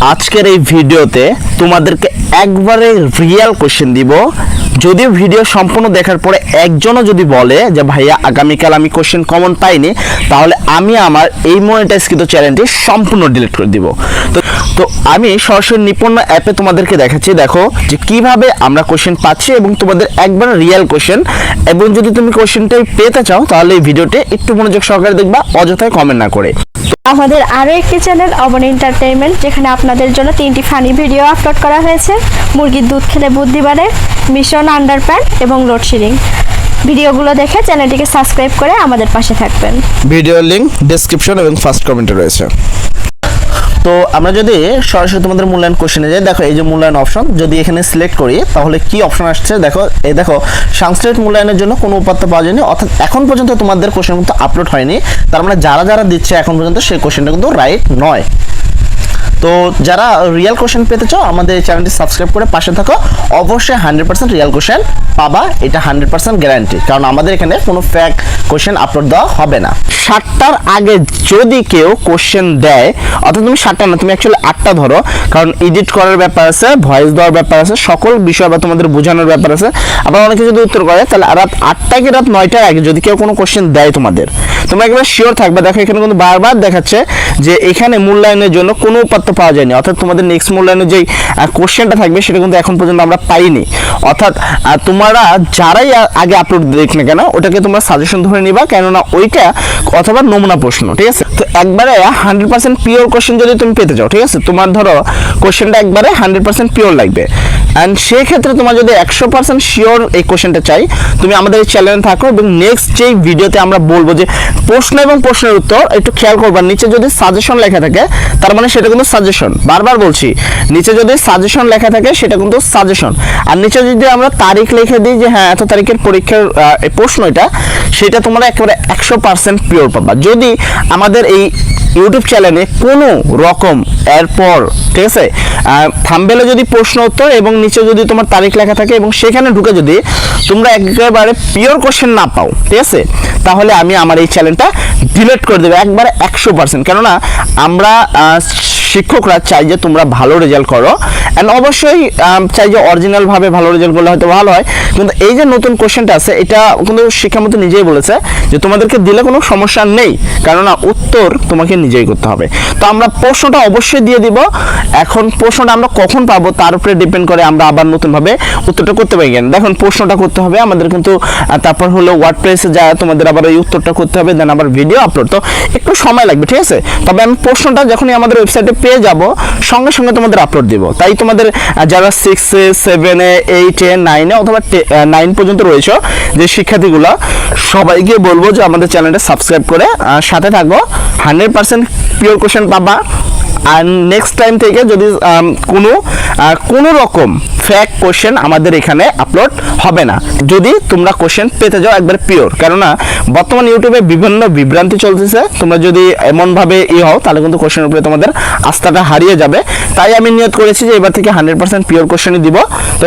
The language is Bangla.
আজকের এই ভিডিওতে তোমাদেরকে একবারে রিয়েল কোশ্চেন দিব। যদিও ভিডিও সম্পূর্ণ দেখার পরে একজনও যদি বলে যে, ভাইয়া, আগামীকাল আমি কোশ্চেন কমন পাইনি, তাহলে আমি আমার এই মনিটাইজকৃত চ্যানেলটি সম্পূর্ণ ডিলিট করে দিব। তো তো আমি সরাসরি নিপুণ অ্যাপে তোমাদেরকে দেখাচ্ছি। দেখো যে কীভাবে আমরা কোশ্চেন পাচ্ছি এবং তোমাদের একবার রিয়েল কোশ্চেন এবং যদি তুমি কোশ্চেনটাই পেতে চাও, তাহলে এই ভিডিওটি একটু মনোযোগ সহকারে দেখবা, অযথায় কমেন্ট না করে। আমাদের আরও একটি চ্যানেল অবন এন্টারটেইনমেন্ট যেখানে আপনাদের জন্য তিনটি ফানি ভিডিও আপলোড করা হয়েছে। মুরগির দুধ খেলে বুদ্ধি বাড়ে মিশন আন্ডারপ্যান্ট এবং লোডশেডিং ভিডিওগুলো দেখে চ্যানেলটিকে সাবস্ক্রাইব করে আমাদের পাশে থাকবেন। ভিডিও লিঙ্ক ডেসক্রিপশন এবং ফার্স্ট কমেন্টে রয়েছে। তো আমরা যদি সরাসরি তোমাদের মূল্যায়ন কোশ্চেনে যাই, দেখো এই যে মূল্যায়ন অপশন যদি এখানে সিলেক্ট করি, তাহলে কি অপশন আসছে? দেখো, এই দেখো সাংস্কৃতিক মূল্যায়নের জন্য কোনো উপাত্ত পাওয়া যায়নি, অর্থাৎ এখন পর্যন্ত তোমাদের কোশ্চেন কিন্তু আপলোড হয়নি। তার মানে যারা যারা দিচ্ছে, এখন পর্যন্ত সেই কোশ্চেনটা কিন্তু রাইট নয়। তো যারা রিয়েল কোশ্চেন পেতে চাও, আমাদের চ্যানেলটি সাবস্ক্রাইব করে পাশে থাকো। অবশ্যই হান্ড্রেড পার্সেন্ট রিয়েল কোশ্চেন পাবা, এটা হান্ড্রেড পার্সেন্ট গ্যারান্টি কারণ আমাদের এখানে কোনো ফ্যাক কোশ্চেন আপলোড দেওয়া হবে না। সাতটার আগে যদি কেউ কোশ্চেন দেয়, অর্থাৎ তুমি সাতটা না, তুমি অ্যাকচুয়ালি আটটা ধরো, কারণ এডিট করার ব্যাপার আছে ভয়েস দেওয়ার ব্যাপার আছে, সকল বিষয় বা তোমাদের বোঝানোর ব্যাপার আছে। আবার অনেকে যদি উত্তর করে, তাহলে রাত আটটা কি রাত নয়টার আগে যদি কেউ কোনো কোশ্চেন দেয় তোমাদের? তোমরা একবার শিওর থাকবে। দেখো, এখানে কিন্তু বারবার দেখাচ্ছে যে এখানে মূল্যায়নের জন্য কোনো উপাত্ত পাওয়া যায়নি। অর্থাৎ তোমাদের নেক্সট মূল্যায়নের যেই কোশ্চেনটা থাকবে, সেটা কিন্তু এখন পর্যন্ত আমরা পাইনি। অর্থাৎ তোমরা যারাই আগে আপলোড দেখ না কেন, ওটাকে তোমরা সাজেশন ধরে নিবা, কেননা ওইটা অথবা নমুনা প্রশ্ন, ঠিক আছে? তো একবারে হান্ড্রেড পার্সেন্ট পিওর কোশ্চেন যদি তুমি পেতে চাও, ঠিক আছে? তোমার ধরো কোশ্চেনটা একবারে হান্ড্রেড পার্সেন্ট পিওর লাগবে। অ্যান্ড সেক্ষেত্রে তোমার যদি একশো পার্সেন্ট শিওর এই কোশ্চেনটা চাই, তুমি আমাদের এই চ্যানেলে থাকো এবং নেক্সট যেই ভিডিওতে আমরা বলব যে প্রশ্ন এবং প্রশ্নের উত্তর, একটু খেয়াল করবার নিচে যদি সাজেশন লেখা থাকে, তার মানে সেটা কিন্তু সাজেশন বারবার বলছি, নিচে যদি সাজেশন লেখা থাকে, সেটা কিন্তু সাজেশন আর নিচে যদি আমরা তারিখ লিখে দিই যে হ্যাঁ এত তারিখের পরীক্ষার প্রশ্ন এটা সেটা তোমরা একেবারে একশো পার্সেন্ট পিওর পাবা। যদি আমাদের এই ইউটিউব চ্যানেলে কোনো রকম এরপর, ঠিক আছে? থাম্বেলে যদি প্রশ্ন উত্তর এবং নিচে যদি তোমার তারিখ লেখা থাকে এবং সেখানে ঢুকে যদি তোমরা একেবারে পিওর কোশ্চেন না পাও, ঠিক আছে? তাহলে আমি আমার এই চ্যানেলটা ডিলেট করে দেবো একবারে একশো পার্সেন্ট কেননা আমরা শিক্ষকরা চাই যে তোমরা ভালো রেজাল্ট করো। অ্যান্ড অবশ্যই চাই যে অরিজিনালভাবে ভালো রেজাল্ট করলে হয়তো ভালো হয়। কিন্তু এই যে নতুন কোশ্চেনটা আছে, এটা কিন্তু শিক্ষামন্ত্রী নিজেই বলেছে যে তোমাদেরকে দিলে কোনো সমস্যা নেই। কেননা উত্তর তোমাকে নিজেই করতে হবে। তো আমরা প্রশ্নটা অবশ্যই দিয়ে দিব। এখন প্রশ্নটা আমরা কখন পাবো, তার উপরে ডিপেন্ড করে আমরা আবার নতুনভাবে উত্তরটা করতে পারি কেন দেখুন, প্রশ্নটা করতে হবে, আমাদের কিন্তু তারপর হলো ওয়ার্ড প্রেসে যা, তোমাদের আবার এই উত্তরটা করতে হবে দেন আবার ভিডিও আপলোড তো একটু সময় লাগবে, ঠিক আছে? তবে আমি প্রশ্নটা যখনই আমাদের ওয়েবসাইটে পেয়ে যাব, সঙ্গে সঙ্গে তোমাদের আপলোড দিব। তাই তোমাদের যারা সিক্সে সেভেনে এইটে নাইনে অথবা নাইন পর্যন্ত রয়েছে, যে শিক্ষার্থীগুলো, সবাইকে বলব যে আমাদের চ্যানেলটা সাবস্ক্রাইব করে সাথে থাকো হান্ড্রেড পার্সেন্ট পিওর কোশ্চেন পাবা। আর নেক্সট টাইম থেকে যদি কোনো কোনো রকম ফ্যাক কোশ্চেন আমাদের এখানে আপলোড হবে না। যদি তোমরা কোশ্চেন পেতে যাও একবার পিওর কেননা বর্তমান ইউটিউবে বিভিন্ন বিভ্রান্তি চলতেছে। তোমরা যদি এমনভাবে ই হও, তাহলে কিন্তু কোশ্চেনের উপরে তোমাদের আস্থাটা হারিয়ে যাবে। তাই আমি নিয়ত করেছি যে এবার থেকে হান্ড্রেড পার্সেন্ট পিওর কোশ্চেনই দিব। তো